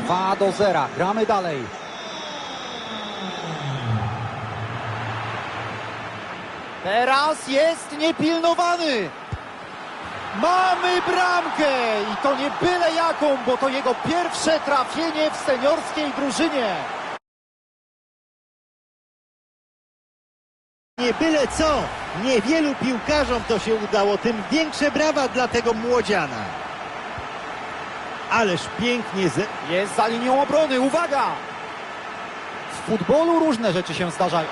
2 do 0. Gramy dalej. Teraz jest niepilnowany. Mamy bramkę i to nie byle jaką, bo to jego pierwsze trafienie w seniorskiej drużynie. Nie byle co, niewielu piłkarzom to się udało, tym większe brawa dla tego młodziana. Ależ pięknie ze... Jest za linią obrony, uwaga! W futbolu różne rzeczy się zdarzają.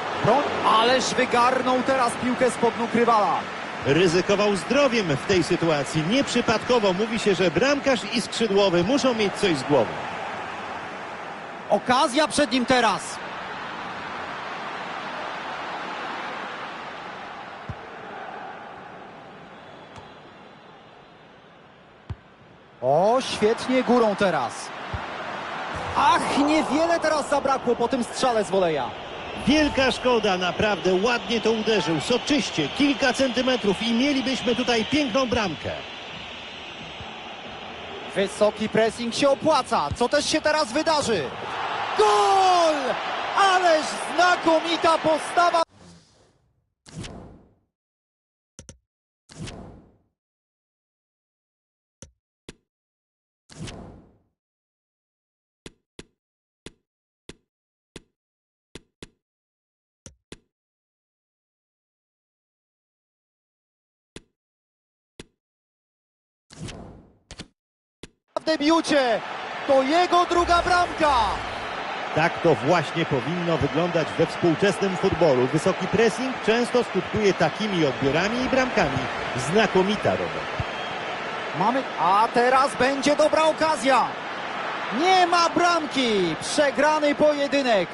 Ależ wygarnął teraz piłkę spod nóg rywala. ryzykował zdrowiem w tej sytuacji. Nieprzypadkowo mówi się, że bramkarz i skrzydłowy muszą mieć coś z głową. Okazja przed nim teraz. O, świetnie górą teraz. Ach, niewiele teraz zabrakło po tym strzale z woleja. Wielka szkoda, naprawdę ładnie to uderzył, soczyście, kilka centymetrów i mielibyśmy tutaj piękną bramkę. Wysoki pressing się opłaca. Co też się teraz wydarzy? Gol! Ależ znakomita postawa. Debiucie. To jego druga bramka. Tak to właśnie powinno wyglądać we współczesnym futbolu. Wysoki pressing często skutkuje takimi odbiorami i bramkami. Znakomita robota. Mamy, a teraz będzie dobra okazja. Nie ma bramki. Przegrany pojedynek.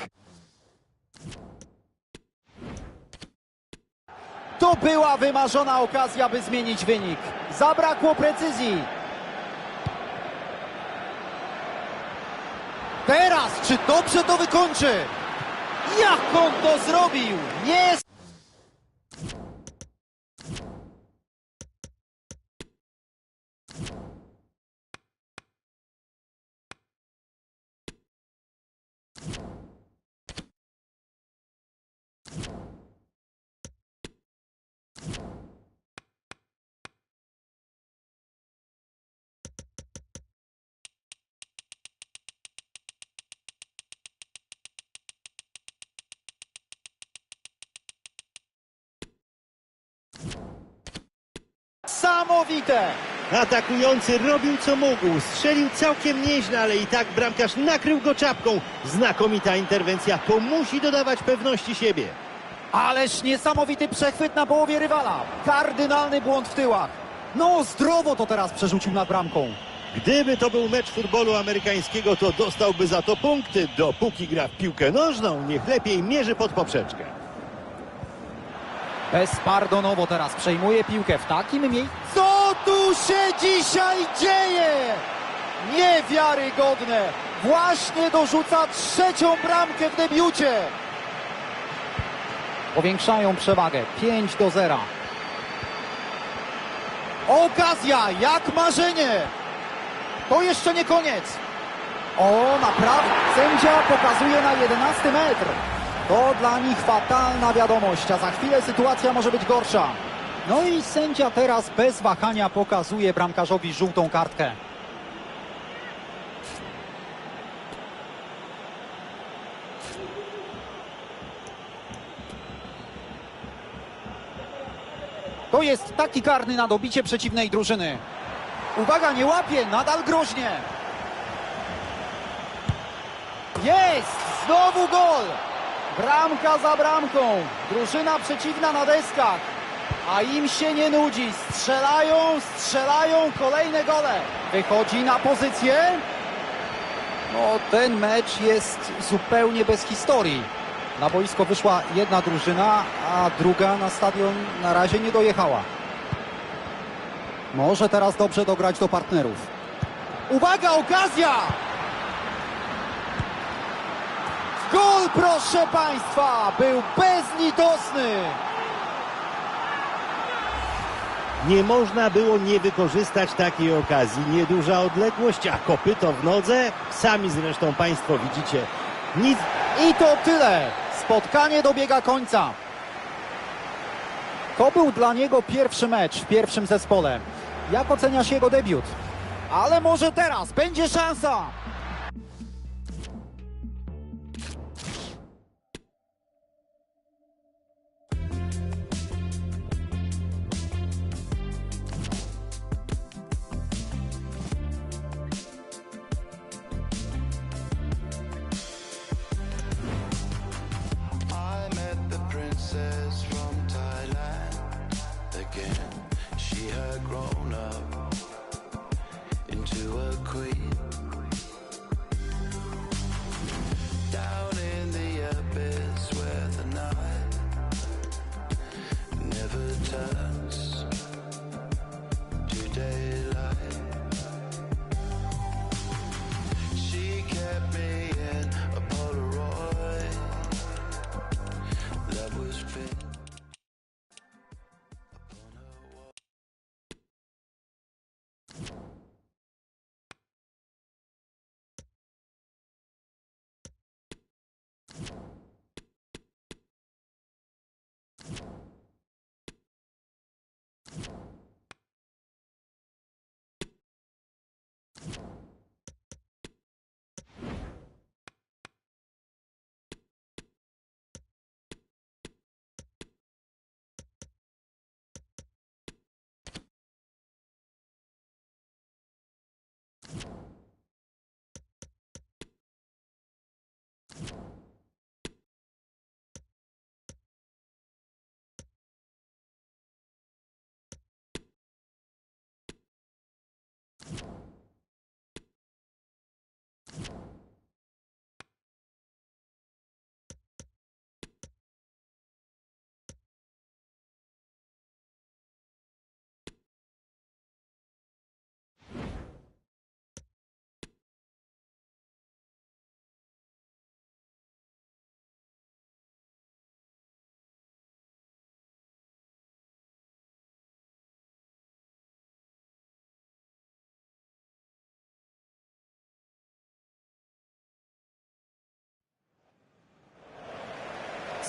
To była wymarzona okazja, by zmienić wynik. Zabrakło precyzji. Teraz, czy dobrze to wykończy? Jak on to zrobił? Jest! Samowite! Atakujący robił co mógł, strzelił całkiem nieźle, ale i tak bramkarz nakrył go czapką. Znakomita interwencja, to musi dodawać pewności siebie. Ależ niesamowity przechwyt na połowie rywala. Kardynalny błąd w tyłach. No, zdrowo to teraz przerzucił nad bramką. Gdyby to był mecz futbolu amerykańskiego, to dostałby za to punkty. Dopóki gra w piłkę nożną, niech lepiej mierzy pod poprzeczkę. Bezpardonowo teraz przejmuje piłkę w takim miejscu. Co tu się dzisiaj dzieje? Niewiarygodne. Właśnie dorzuca trzecią bramkę w debiucie. Powiększają przewagę. 5 do 0. Okazja, jak marzenie. To jeszcze nie koniec. O, naprawdę. Sędzia pokazuje na 11 metr. To dla nich fatalna wiadomość, a za chwilę sytuacja może być gorsza. No i sędzia teraz bez wahania pokazuje bramkarzowi żółtą kartkę. To jest taki karny na dobicie przeciwnej drużyny. Uwaga, nie łapie, nadal groźnie. Jest! Znowu gol! Bramka za bramką. Drużyna przeciwna na deskach. A im się nie nudzi. Strzelają, strzelają kolejne gole. Wychodzi na pozycję. No, ten mecz jest zupełnie bez historii. Na boisko wyszła jedna drużyna, a druga na stadion na razie nie dojechała. Może teraz dobrze dograć do partnerów. Uwaga, okazja! Gol, proszę Państwa! Był bezlitosny! Nie można było nie wykorzystać takiej okazji. Nieduża odległość, a kopyto w nodze. Sami zresztą Państwo widzicie. Nic I to tyle. Spotkanie dobiega końca. To był dla niego pierwszy mecz w pierwszym zespole. Jak oceniasz jego debiut? Ale może teraz będzie szansa.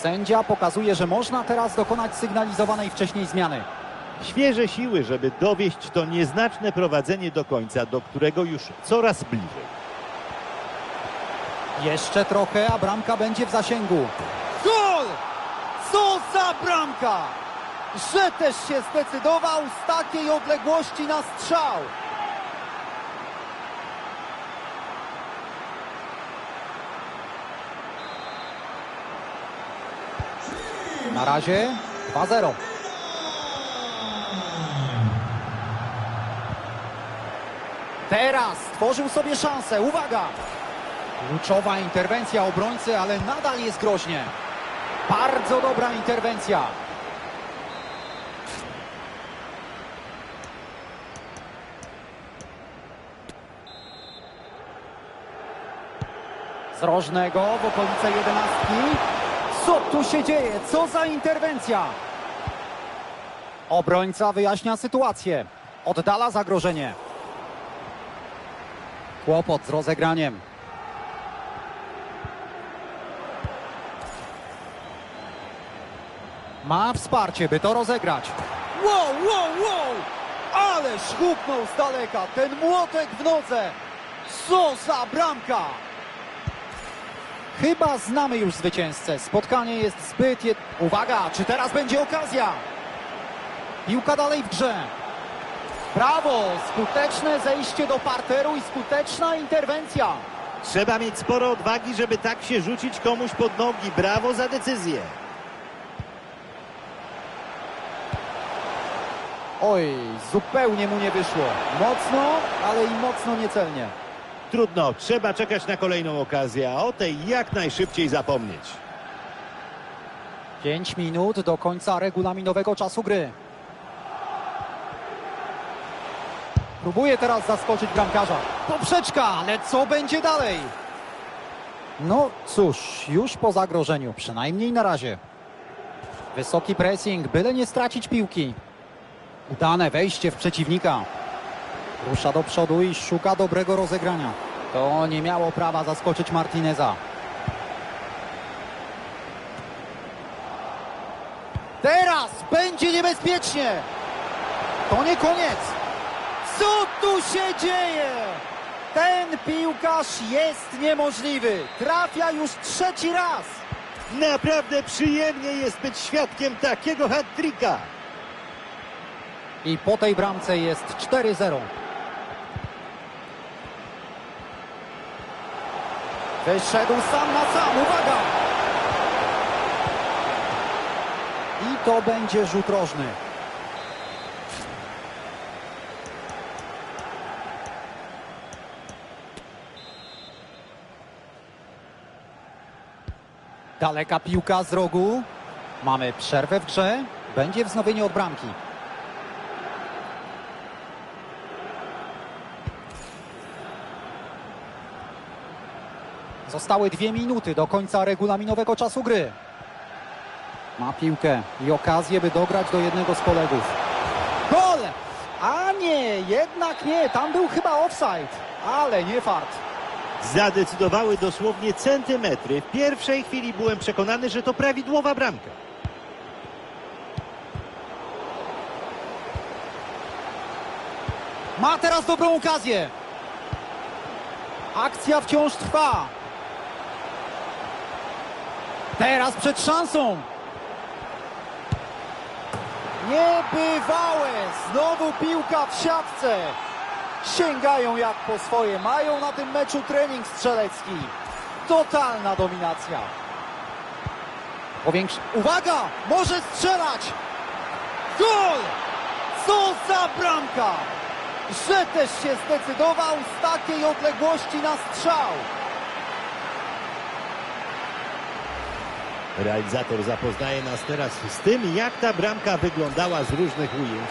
Sędzia pokazuje, że można teraz dokonać sygnalizowanej wcześniej zmiany. świeże siły, żeby dowieść to nieznaczne prowadzenie do końca, do którego już coraz bliżej. Jeszcze trochę, a bramka będzie w zasięgu. Gol! Co za bramka! Że też się zdecydował z takiej odległości na strzał. Na razie 2-0. Teraz stworzył sobie szansę. Uwaga! Kluczowa interwencja obrońcy, ale nadal jest groźnie. Bardzo dobra interwencja. Z rożnego w okolice jedenastki. Co tu się dzieje? Co za interwencja? Obrońca wyjaśnia sytuację. Oddala zagrożenie. Kłopot z rozegraniem. Ma wsparcie, by to rozegrać. Wow, wow, wow! Ależ huknął z daleka ten młotek w nodze. Co za bramka! Chyba znamy już zwycięzcę. Spotkanie jest zbyt... Jed... Uwaga, czy teraz będzie okazja? Piłka dalej w grze. Brawo! Skuteczne zejście do parteru i skuteczna interwencja. Trzeba mieć sporo odwagi, żeby tak się rzucić komuś pod nogi. Brawo za decyzję. Oj, zupełnie mu nie wyszło. Mocno, ale i mocno niecelnie. Trudno, trzeba czekać na kolejną okazję, a o tej jak najszybciej zapomnieć. 5 minut do końca regulaminowego czasu gry. Próbuje teraz zaskoczyć bramkarza. Poprzeczka, ale co będzie dalej? No cóż, już po zagrożeniu, przynajmniej na razie. Wysoki pressing, byle nie stracić piłki. Udane wejście w przeciwnika. Rusza do przodu i szuka dobrego rozegrania. To nie miało prawa zaskoczyć Martineza. Teraz będzie niebezpiecznie. To nie koniec. Co tu się dzieje? Ten piłkarz jest niemożliwy. Trafia już trzeci raz. Naprawdę przyjemnie jest być świadkiem takiego hat-tricka. I po tej bramce jest 4-0. Wyszedł sam na sam, uwaga! I to będzie rzut rożny. Daleka piłka z rogu. Mamy przerwę w grze. Będzie wznowienie od bramki. Zostały dwie minuty do końca regulaminowego czasu gry. Ma piłkę i okazję, by dograć do jednego z kolegów. Gol! A nie, jednak nie, tam był chyba offside, ale nie fart. Zadecydowały dosłownie centymetry. W pierwszej chwili byłem przekonany, że to prawidłowa bramka. Ma teraz dobrą okazję. Akcja wciąż trwa. Teraz przed szansą. Niebywałe! Znowu piłka w siatce. Sięgają jak po swoje. Mają na tym meczu trening strzelecki. Totalna dominacja. Powiększ... Uwaga! Może strzelać! Gol! Co za bramka! że też się zdecydował z takiej odległości na strzał. Realizator zapoznaje nas teraz z tym, jak ta bramka wyglądała z różnych ujęć.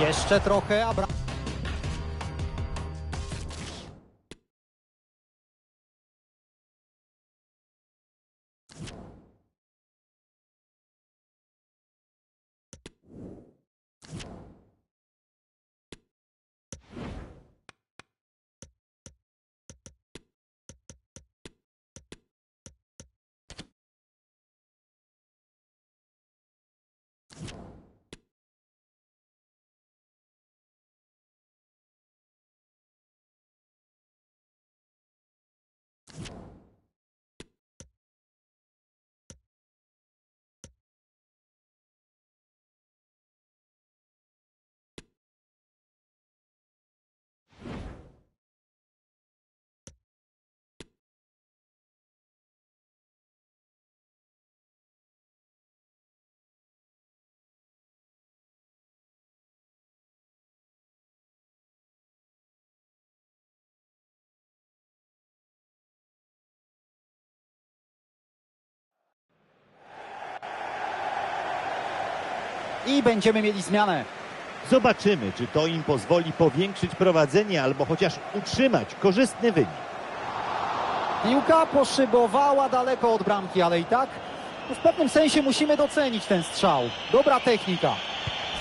Jeszcze trochę, a I będziemy mieli zmianę. Zobaczymy, czy to im pozwoli powiększyć prowadzenie albo chociaż utrzymać korzystny wynik. Piłka poszybowała daleko od bramki, ale i tak w pewnym sensie musimy docenić ten strzał. Dobra technika.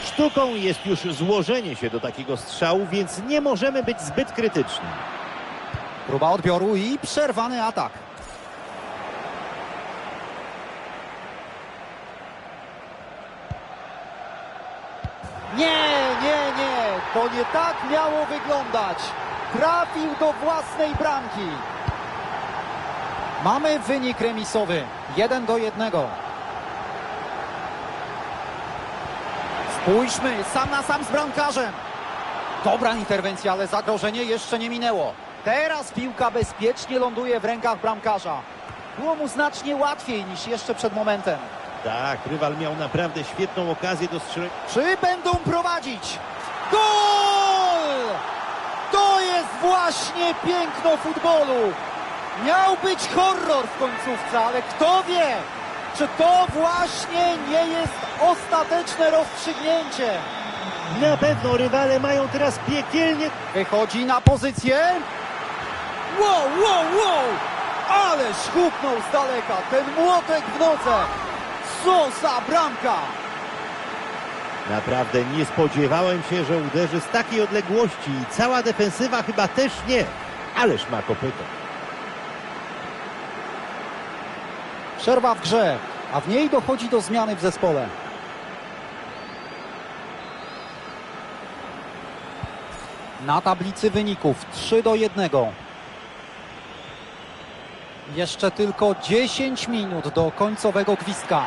Sztuką jest już złożenie się do takiego strzału, więc nie możemy być zbyt krytyczni. Próba odbioru i przerwany atak. Nie, nie, nie, to nie tak miało wyglądać. Trafił do własnej bramki. Mamy wynik remisowy. 1 do 1. Spójrzmy, sam na sam z bramkarzem. Dobra interwencja, ale zagrożenie jeszcze nie minęło. Teraz piłka bezpiecznie ląduje w rękach bramkarza. Było mu znacznie łatwiej niż jeszcze przed momentem. Tak, rywal miał naprawdę świetną okazję do strzelenia. Czy będą prowadzić? Gol! To jest właśnie piękno futbolu. Miał być horror w końcówce, ale kto wie, czy to właśnie nie jest ostateczne rozstrzygnięcie. Na pewno rywale mają teraz piekielnie... Wychodzi na pozycję. Wow, wow, wow! Ależ huknął z daleka ten młotek w nodze. Co za bramka! Naprawdę nie spodziewałem się, że uderzy z takiej odległości i cała defensywa chyba też nie. Ależ ma kopyto. Przerwa w grze, a w niej dochodzi do zmiany w zespole. Na tablicy wyników 3 do 1. Jeszcze tylko 10 minut do końcowego gwizdka.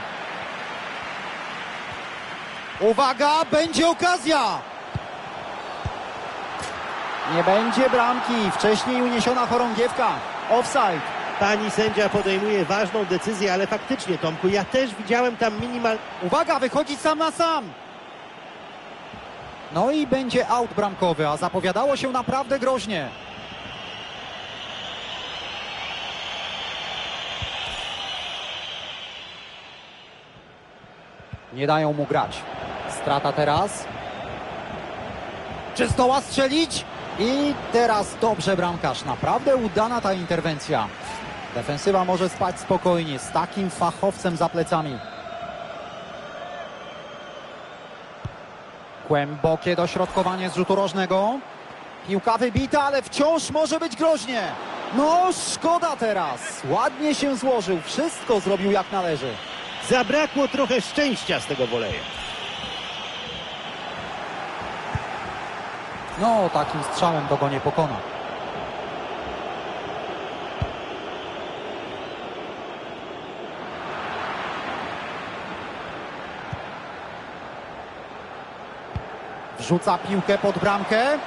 Uwaga, będzie okazja! Nie będzie bramki. Wcześniej uniesiona chorągiewka. Offside. Pani sędzia podejmuje ważną decyzję, ale faktycznie, Tomku, ja też widziałem tam minimal... Uwaga, wychodzi sam na sam. No i będzie aut bramkowy, a zapowiadało się naprawdę groźnie. Nie dają mu grać. Strata teraz. Czy zdoła strzelić? I teraz dobrze bramkarz. Naprawdę udana ta interwencja. Defensywa może spać spokojnie z takim fachowcem za plecami. Głębokie dośrodkowanie z rzutu rożnego. Piłka wybita, ale wciąż może być groźnie. No, szkoda teraz. Ładnie się złożył. Wszystko zrobił jak należy. Zabrakło trochę szczęścia z tego woleja. No, takim strzałem to go nie pokona. Wrzuca piłkę pod bramkę.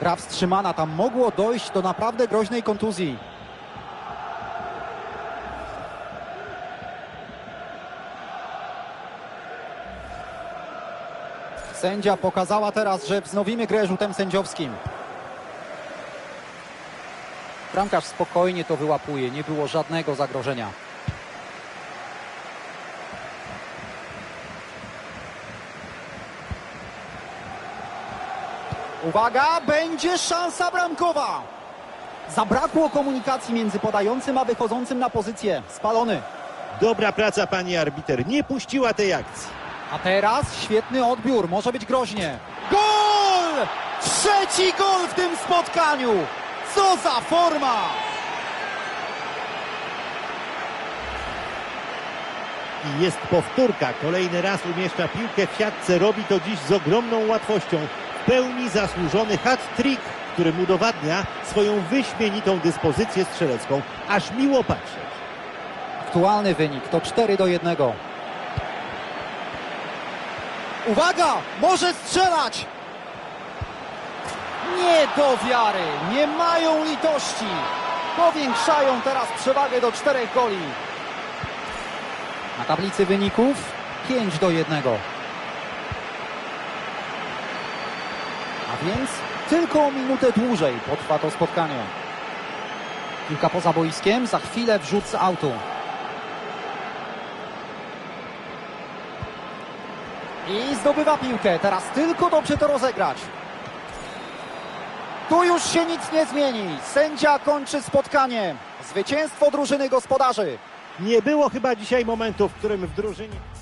Gra wstrzymana, tam mogło dojść do naprawdę groźnej kontuzji. Sędzia pokazała teraz, że wznowimy grę rzutem sędziowskim. Bramkarz spokojnie to wyłapuje, nie było żadnego zagrożenia. Uwaga, będzie szansa bramkowa. Zabrakło komunikacji między podającym a wychodzącym na pozycję. Spalony. Dobra praca pani arbiter, nie puściła tej akcji. A teraz świetny odbiór, może być groźnie. Gol! Trzeci gol w tym spotkaniu! Co za forma! I jest powtórka. Kolejny raz umieszcza piłkę w siatce. Robi to dziś z ogromną łatwością. W pełni zasłużony hat-trick, którym udowadnia swoją wyśmienitą dyspozycję strzelecką. Aż miło patrzeć. Aktualny wynik to 4 do 1. Uwaga! Może strzelać! Nie do wiary! Nie mają litości! Powiększają teraz przewagę do czterech goli. Na tablicy wyników 5 do 1. A więc tylko o minutę dłużej potrwa to spotkanie. Piłka poza boiskiem, za chwilę wrzut z autu. I zdobywa piłkę. Teraz tylko dobrze to rozegrać. Tu już się nic nie zmieni. Sędzia kończy spotkanie. Zwycięstwo drużyny gospodarzy. Nie było chyba dzisiaj momentu, w którym w drużynie...